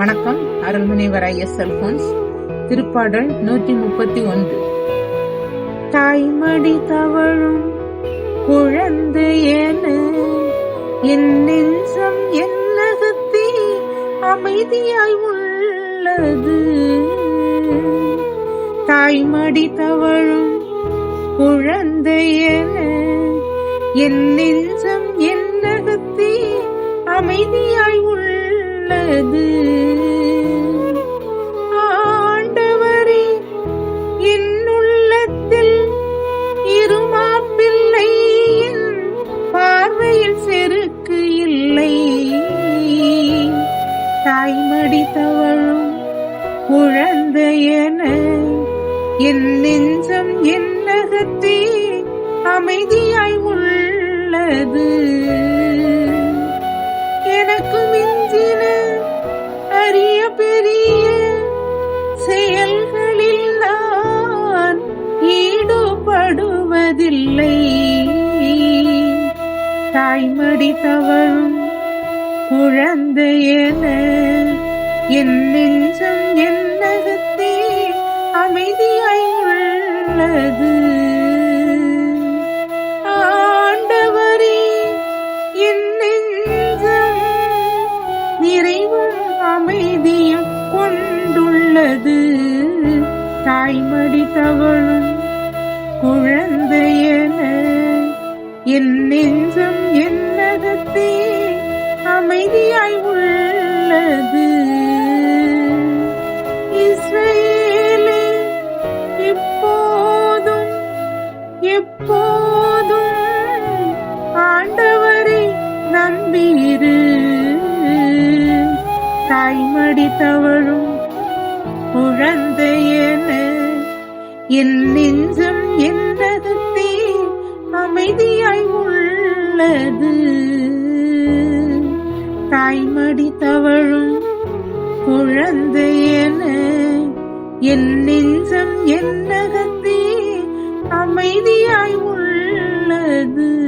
வணக்கம். அருள்முனைவர் ஐஎஸ் அல்போன்ஸ் திருப்பாடல் நூற்றி முப்பத்தி ஒன்று. தாய்மடி தவழும் குழந்தையன என் நெஞ்சம் என்னகத்தே அமைதியாய் உள்ளது. தாய்மடி தவழும் குழந்தையன என் நெஞ்சம் என்னகத்தி அமைதியாய் உள்ளது ஆண்டவரே என்னுள்ளத்தில் இருமாப்பிள்ளையின் பார்வையில் செருக்கு இல்லை. தாய்மடி தவழும் குழந்தையன என் நெஞ்சம் என்னகத்தே அமைதியாய் உள்ளது. மனதில்லை தாய்மடி தவழும் குழந்தையென என் நெஞ்சம் என்னகத்தே அமைதியாய் உள்ளது. ஆண்டவரே என் நெஞ்சம் அமைதியும் கொண்டுள்ளது. தாய்மடி தவழும் குழந்தையன என் நெஞ்சம் என்னகத்தே அமைதியாய் உள்ளது. இஸ்ரவேலே இப்போதும் எப்போதும் ஆண்டவரை நம்பியிரு. தாய்மடி தவழும் என் நெஞ்சம் என்னது தீ அமைதியாய் உள்ளது. தாய்மடி தவழும் குழந்தை என என் நெஞ்சம் என்னகத்தே அமைதியாய் உள்ளது.